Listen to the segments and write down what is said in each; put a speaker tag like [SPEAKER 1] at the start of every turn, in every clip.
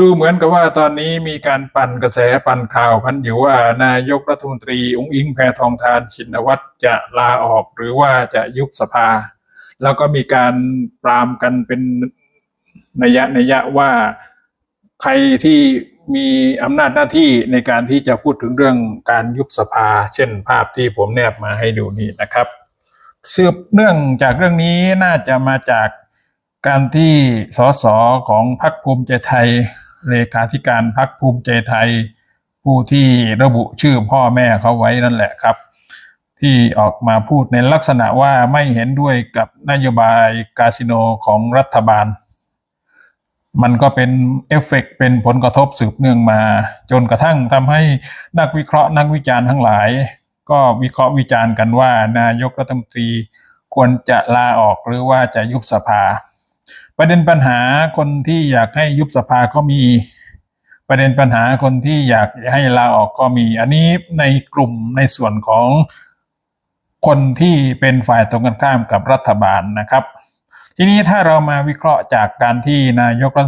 [SPEAKER 1] ดูเหมือนกับว่าตอนนี้มีการปั่นกระแสปั่นข่าวพันอยู่ว่านายกรัฐมนตรีองค์อิงแพทองทานชินวัตรจะลาออกหรือว่าจะยุบสภา แล้วก็มีการปรามกันเป็นนัยยะนัยยะว่าใครที่มีอำนาจหน้าที่ในการที่จะพูดถึงเรื่องการยุบสภา เช่นภาพที่ผมแนบมาให้ดูนี่นะครับสืบเนื่องจากเรื่องนี้น่าจะมาจากการที่สสของพรรคภูมิใจไทย เลขาธิการพรรคภูมิใจไทย ผู้ที่ระบุชื่อพ่อแม่เขาไว้นั่นแหละครับ ที่ออกมาพูดในลักษณะว่าไม่เห็นด้วยกับนโยบายคาสิโนของรัฐบาล มันก็เป็นเอฟเฟกต์เป็นผลกระทบสืบเนื่องมา จนกระทั่งทำให้นักวิเคราะห์นักวิจารณ์ทั้งหลาย ก็วิเคราะห์วิจารณ์กันว่านายกรัฐมนตรีควรจะลาออกหรือว่าจะยุบสภา ประเด็นปัญหาคนที่อยากให้ยุบสภาก็มี ประเด็นปัญหาคนที่อยากให้ลาออกก็มี อันนี้ในกลุ่มในส่วนของคนที่เป็นฝ่ายตรงกันข้ามกับรัฐบาลนะครับ ทีนี้ถ้าเรามาวิเคราะห์จากการที่นายกรั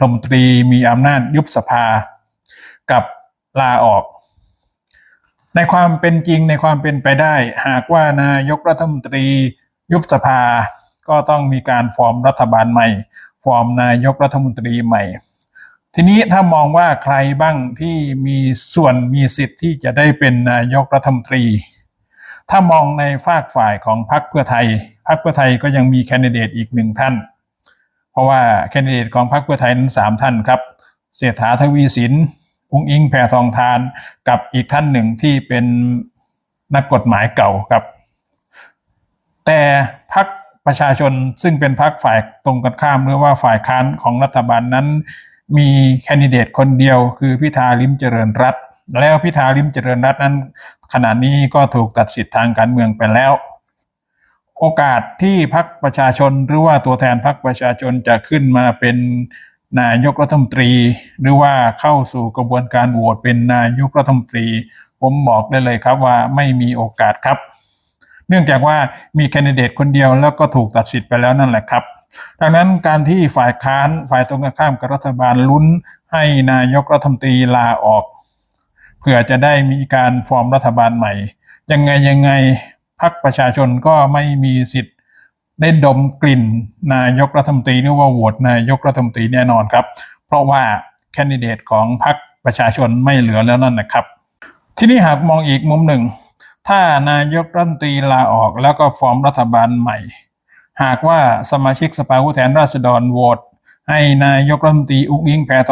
[SPEAKER 1] ฐมนตรีมีอำนาจยุบสภากับลาออก ในความเป็นจริงในความเป็นไปได้ หากว่านายกรัฐมนตรียุบสภา ก็ต้องมีการฟอร์มรัฐบาลใหม่ ฟอร์มนายกรัฐมนตรีใหม่ ทีนี้ถ้ามองว่าใครบ้างที่มีส่วนมีสิทธิ์ที่จะได้เป็นนายกรัฐมนตรี ถ้ามองในฝากฝ่ายของพรรคเพื่อไทยพรรคเพื่อไทยก็ยังมีแคนดิเดตอีกหนึ่งท่าน เพราะว่าแคนดิเดตของพรรคเพื่อไทยนั้นสามท่านครับเศรษฐาทวีสินอุ้งอิงแพรทองทานกับอีกท่านหนึ่งที่เป็นนักกฎหมายเก่าครับ แต่ ประชาชนซึ่งเป็นพรรคฝ่ายตรงกันข้ามหรือว่าฝ่ายค้านของรัฐบาลนั้น มีแคนดิเดตคนเดียวคือพิธาลิมเจริญรัตแล้วพิธาลิมเจริญรัตน์นั้น ขณะนี้ก็ถูกตัดสิทธิ์ทางการเมืองไปแล้ว โอกาสที่พรรคประชาชนหรือว่าตัวแทนพรรคประชาชนจะขึ้นมาเป็นนายกรัฐมนตรี หรือว่าเข้าสู่กระบวนการโหวตเป็นนายกรัฐมนตรี ผมบอกได้เลยครับว่าไม่มีโอกาสครับ เนื่องจากว่ามีแคนดิเดตคนเดียวแล้วก็ถูกตัดสิทธิ์ไปแล้วนั่นแหละครับ ดังนั้นการที่ฝ่ายค้านฝ่ายตรงกันข้ามกับรัฐบาลลุ้น ให้นายกรัฐมนตรีลาออก เพื่อจะได้มีการฟอร์มรัฐบาลใหม่ ยังไงยังไงพรรคประชาชนก็ไม่มีสิทธิ์ได้ดมกลิ่นนายกรัฐมนตรีหรือว่าโหวตนายกรัฐมนตรีแน่นอนครับ เพราะว่าแคนดิเดตของพรรคประชาชนไม่เหลือแล้วนั่นนะครับ ทีนี้หากมองอีกมุมหนึ่ง ถ้านายกรัฐมนตรีลาออกแล้วก็ฟอร์มรัฐบาลใหม่ หากว่าสมาชิกสภาผู้แทนราษฎรโหวตให้นายกรัฐมนตรีอุ้งอิงแพทอง